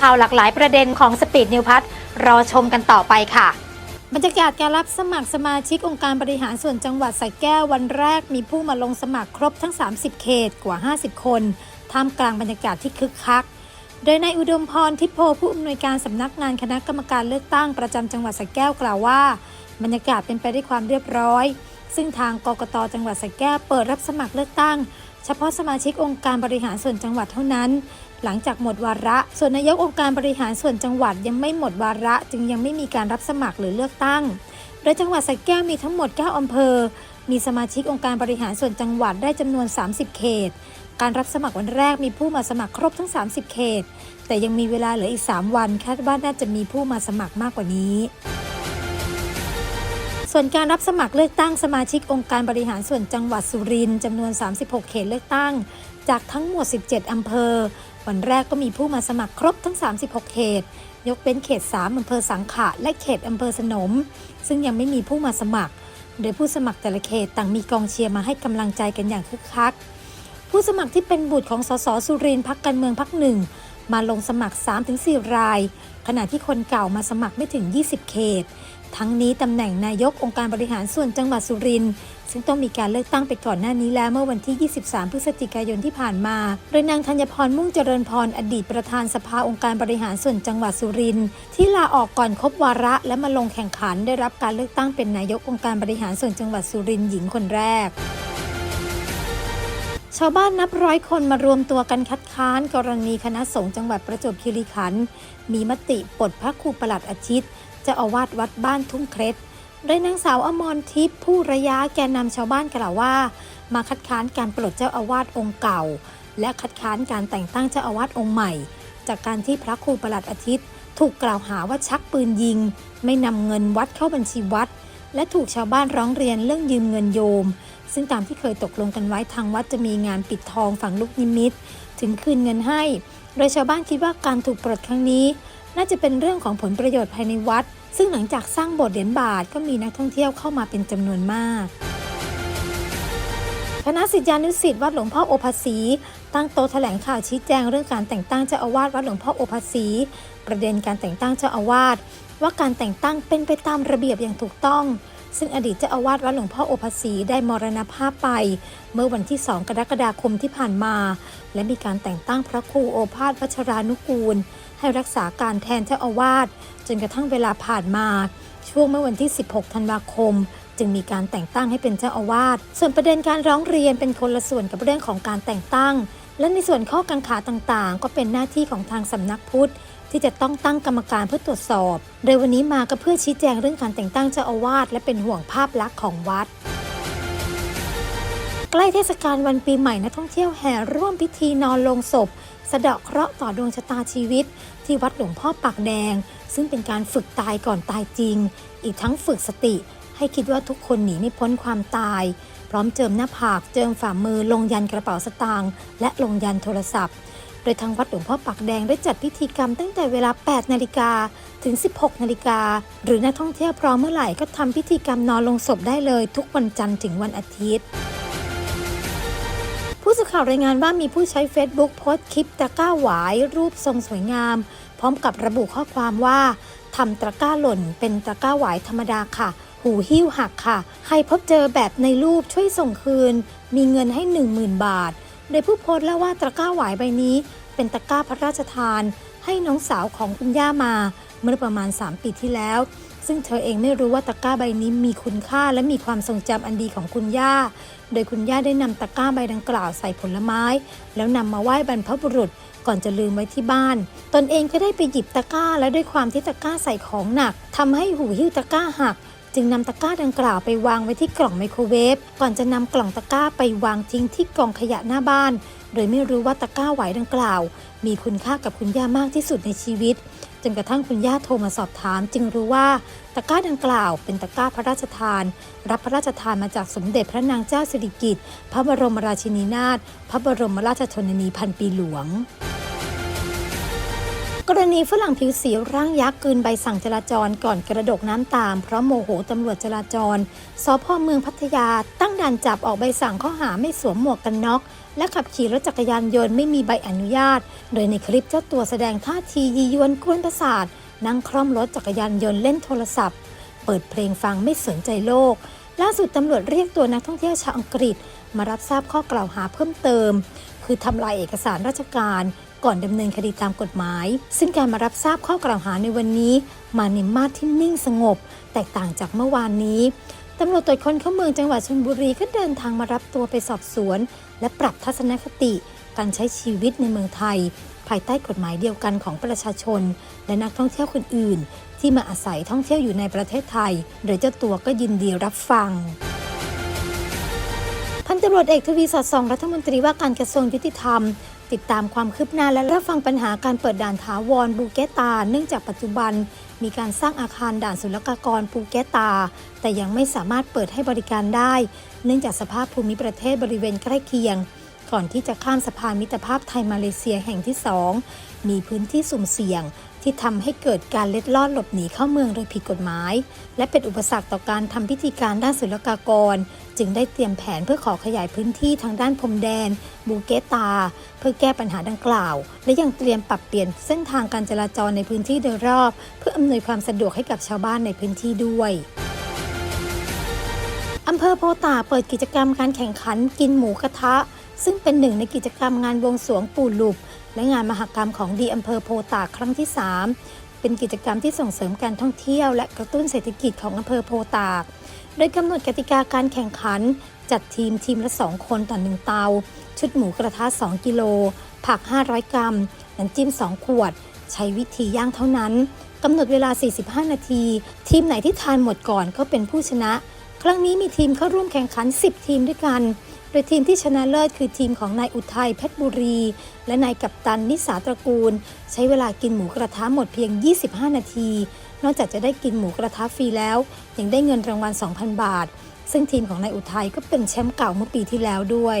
ข่าวหลากหลายประเด็นของสปีดนิวพัทรอชมกันต่อไปค่ะ บรรยากาศการรับสมัครสมาชิกองค์การบริหารส่วนจังหวัดสระแก้ววันแรกมีผู้มาลงสมัครครบทั้ง 30 เขตกว่า 50 คนท่ามกลางบรรยากาศที่คึกคักโดยนายอุดมพรทิพโพผู้อำนวยการสำนักงานคณะกรรมการเลือกตั้งประจำจังหวัดสระแก้วกล่าวว่า บรรยากาศเป็นไปด้วยความเรียบร้อย ซึ่งทางกกตจังหวัดสระแก้วเปิดรับสมัครเลือกตั้ง เฉพาะสมาชิกองค์การบริหารส่วนจังหวัดเท่านั้น หลังจากหมดวาระ ส่วนนายกองค์การบริหารส่วนจังหวัดยังไม่หมดวาระ จึงยังไม่มีการรับสมัครหรือเลือกตั้ง โดยจังหวัดสระแก้วมีทั้งหมด 9 อำเภอ มีสมาชิกองค์การบริหารส่วนจังหวัดได้จำนวน 30 เขต การรับสมัครวันแรกมีผู้มาสมัครครบทั้ง 30 เขต แต่ยังมีเวลาเหลืออีก 3 วัน คาดว่าน่าจะมีผู้มาสมัครมากกว่านี้ ส่วนการรับสมัครเลือกตั้งสมาชิกองค์การบริหารส่วนจังหวัดสุรินทร์จำนวน 36 เขตเลือกตั้ง จากทั้งหมด 17 อำเภอ วันแรกก็มีผู้มาสมัครครบทั้ง 36 เขต ยกเว้นเขต 3 อำเภอสังขะ และเขตอำเภอสนม ซึ่งยังไม่มีผู้มาสมัคร โดยผู้สมัครแต่ละเขตต่างมีกองเชียร์มาให้กำลังใจกันอย่างคึกคัก ผู้สมัครที่เป็นบุตรของสสสุรินทร์พักการเมืองพักหนึ่งมาลงสมัคร 3-4 ราย ขณะที่คนเก่ามาสมัครไม่ถึง 20 เขต ทั้งนี้ตำแหน่งนายกองค์การบริหารส่วนจังหวัดสุรินทร์ซึ่งต้องมีการเลือกตั้งไปก่อนหน้านี้แล้วเมื่อวันที่ 23 พฤศจิกายนที่ผ่านมาโดยนางธัญพรมุ่งเจริญพรอดีตประธานสภาองค์การบริหารส่วนจังหวัดสุรินทร์ที่ลาออกก่อนครบวาระและมาลงแข่งขันได้รับการเลือกตั้งเป็นนายกองค์การบริหารส่วนจังหวัดสุรินทร์หญิงคนแรกชาวบ้านนับร้อยคนมารวมตัวกันคัดค้าน กรณีคณะสงฆ์จังหวัดประจวบคีรีขันธ์มีมติปลดพระครูประหลัดอาทิตย์ จ้าอาวาสวัดบ้านทุ่งเคร็ดโดยนางสาวอมรทิพย์ผู้ระยะแกนนำชาวบ้านกล่าวว่า มาคัดค้านการปลดเจ้าอาวาสองค์เก่า และคัดค้านการแต่งตั้งเจ้าอาวาสองค์ใหม่ จากการที่พระครูประหลัดอาทิตย์ ถูกกล่าวหาว่าชักปืนยิง ไม่นำเงินวัดเข้าบัญชีวัด และถูกชาวบ้านร้องเรียนเรื่องยืมเงินโยม ซึ่งตามที่เคยตกลงกันไว้ทางวัดจะมีงานปิดทองฝังลูกนิมิต ถึงคืนเงินให้ โดยชาวบ้านคิดว่าการถูกปลดครั้งนี้ น่าจะเป็นเรื่องของผลประโยชน์ภายในวัด ซึ่งหลังจากสร้างโบสถ์เหรียญบาทก็มีนักท่องเที่ยวเข้ามาเป็นจำนวนมาก คณะศิษยานุศิษย์วัดหลวงพ่อโอภาสีตั้งโต๊ะแถลงข่าวชี้แจงเรื่องการแต่งตั้งเจ้าอาวาสวัดหลวงพ่อโอภาสีประเด็นการแต่งตั้งเจ้าอาวาสว่าการแต่งตั้งเป็นไปตามระเบียบอย่างถูกต้อง ซึ่งอดีตเจ้าอาวาสวัดหลวงพ่อโอภาสีได้มรณภาพไป เมื่อวันที่ 2 กรกฎาคมที่ผ่านมา และมีการแต่งตั้งพระครูโอภาสวัชรานุกูลให้รักษาการแทนเจ้าอาวาสจนกระทั่งเวลาผ่านมา ช่วงเมื่อวันที่ 16 ธันวาคม จึงมีการแต่งตั้งให้เป็นเจ้าอาวาส ส่วนประเด็นการร้องเรียนเป็นคนละส่วนกับเรื่องของการแต่งตั้ง และในส่วนข้อกังขาต่างๆ ก็เป็นหน้าที่ของทางสำนักพุทธที่จะต้องตั้งกรรมการเพื่อตรวจสอบ โดยวันนี้มาก็เพื่อชี้แจงเรื่องการแต่งตั้งเจ้าอาวาสและเป็นห่วงภาพลักษณ์ของวัด ใกล้เทศกาลวันปีใหม่นักท่องเที่ยวแห่ร่วมพิธีนอนลงศพ สะเดาะเคราะห์ต่อดวงชะตาชีวิต ที่วัดหลวงพ่อปากแดง ซึ่งเป็นการฝึกตายก่อนตายจริง อีกทั้งฝึกสติ ให้คิดว่าทุกคนหนีไม่พ้นความตาย พร้อมเจิมหน้าผากเจิมฝ่ามือลงยันกระเป๋าสตางค์และลงยันโทรศัพท์ โดยทางวัดหลวงพ่อปากแดงได้จัดพิธีกรรมตั้งแต่เวลา 8 นาฬิกาถึง 16 นาฬิกา หรือนักท่องเที่ยวพร้อมเมื่อไหร่ก็ทำพิธีกรรมนอนลงศพได้เลย ทุกวันจันทร์ถึงวันอาทิตย์ สื่อข่าวรายงานว่ามีผู้ใช้ Facebook โพสต์คลิปตะกร้าหวาย รูปทรงสวยงาม พร้อมกับระบุข้อความว่าทำตะกร้าหล่น เป็นตะกร้าหวายธรรมดาค่ะ หูหิ้วหักค่ะ ใครพบเจอแบบในรูปช่วยส่งคืน มีเงินให้ 10,000 บาท โดยผู้โพสต์เล่าว่าตะกร้าหวายใบนี้ เป็นตะกร้าพระราชทาน ให้น้องสาวของคุณย่ามา เมื่อประมาณ 3 ปีที่แล้ว ซึ่งเธอเองไม่รู้ว่าตะกร้าใบนี้มีคุณค่าและมีความทรงจำอันดีของคุณย่า โดยคุณย่าได้นำตะกร้าใบดังกล่าวใส่ผลไม้ แล้วนำมาไหว้บรรพบุรุษก่อนจะลืมไว้ที่บ้าน ตนเองก็ได้ไปหยิบตะกร้าและด้วยความที่ตะกร้าใส่ของหนักทำให้หูหิ้วตะกร้าหัก จึงนำตะกร้าดังกล่าวไปวางไว้ที่กล่องไมโครเวฟก่อนจะนำกล่องตะกร้าไปวางทิ้งที่กองขยะหน้าบ้าน โดยไม่รู้ว่าตะกร้าไหวดังกล่าว มีคุณค่ากับคุณย่ามากที่สุดในชีวิตจนกระทั่งคุณย่าโทรมาสอบถาม จึงรู้ว่าตะกร้าดังกล่าว เป็นตะกร้าพระราชทาน รับพระราชทานมาจากสมเด็จพระนางเจ้าสิริกิติ์พระบรมราชินีนาถพระบรมราชชนนีพันปีหลวง กรณีฝรั่งผิวสีร่างยักษ์กืนใบสั่งจราจรก่อนกระดกน้ำตาม เพราะโมโหตำรวจจราจรสพเมืองพัทยาตั้งด่านจับออกใบสั่งข้อหาไม่สวมหมวกกันน็อก และขับขี่รถจักรยานยนต์ไม่มีใบอนุญาต โดยในคลิปเจ้าตัวแสดงท่าทียียวนกวนประสาทนั่งคล่อมรถจักรยานยนต์เล่นโทรศัพท์ เปิดเพลงฟังไม่สนใจโลก ล่าสุดตำรวจเรียกตัวนักท่องเที่ยวชาวอังกฤษ มารับทราบข้อกล่าวหาเพิ่มเติม คือทำลายเอกสารราชการ ก่อนดำเนินคดีตามกฎหมาย ซึ่งการมารับทราบข้อกล่าวหาในวันนี้ มาในมาตรที่นิ่งสงบ แตกต่างจากเมื่อวานนี้ตำรวจตรวจคนเข้าเมืองจังหวัดชลบุรีก็เดินทางมารับตัวไปสอบสวน และปรับทัศนคติ การใช้ชีวิตในเมืองไทย ภายใต้กฎหมายเดียวกันของประชาชน และนักท่องเที่ยวคนอื่น ที่มาอาศัยท่องเที่ยวอยู่ในประเทศไทยโดยเจ้าตัวก็ยินดีรับฟังพันตำรวจเอกทวีสอดส่องรัฐมนตรีว่าการกระทรวงยุติธรรม ติดตามความคืบหน้าและรับฟังปัญหาการเปิดด่านถาวรบูเกตา เนื่องจากปัจจุบัน มีการสร้างอาคารด่านศุลกากรปูเกตา แต่ยังไม่สามารถเปิดให้บริการได้ เนื่องจากสภาพภูมิประเทศบริเวณใกล้เคียง ก่อนที่จะข้ามสะพานมิตรภาพไทยมาเลเซียแห่งที่ 2 มีพื้นที่สุ่มเสี่ยง ที่ทำให้เกิดการเล็ดลอดหลบหนีเข้าเมืองโดยผิดกฎหมาย และเป็นอุปสรรคต่อการทำพิธีการด้านศุลกากร จึงได้เตรียมแผนเพื่อขอขยายพื้นที่ทางด้านพรมแดน บูเกตา เพื่อแก้ปัญหาดังกล่าว และยังเตรียมปรับเปลี่ยนเส้นทางการจราจรในพื้นที่โดยรอบ เพื่ออำนวยความสะดวกให้กับชาวบ้านในพื้นที่ด้วยอำเภอโพตาเปิดกิจกรรมการแข่งขันกินหมูกระทะ ซึ่งเป็นหนึ่งในกิจกรรมงานวงสวงปู่หลุบ และงานมหกรรมของดีอำเภอโพตากครั้งที่ 3 เป็นกิจกรรมที่ส่งเสริมการท่องเที่ยว และกระตุ้นเศรษฐกิจของอำเภอโพตาก โดยกำหนดกติกาการแข่งขัน จัดทีมทีมละ 2 คนต่อ1เตา ชุดหมูกระทะ 2 กิโล ผัก 500 กรัม น้ำจิ้ม 2 ขวด ใช้วิธีย่างเท่านั้นกำหนดเวลา 45 นาที ทีมไหนที่ทานหมดก่อนก็เป็นผู้ชนะ ครั้งนี้มีทีมเข้าร่วมแข่งขัน 10 ทีมด้วยกัน ดยทีมที่ชนะเลิศคือทีมของนายอุทัยเพชรบุรี และนายกัปตันนิสาตระกูล ใช้เวลากินหมูกระทะหมดเพียง 25 นาที นอกจากจะได้กินหมูกระทะฟรีแล้ว ยังได้เงินรางวัล 2,000 บาท ซึ่งทีมของนายอุทัยก็เป็นแชมป์เก่าเมื่อปีที่แล้วด้วย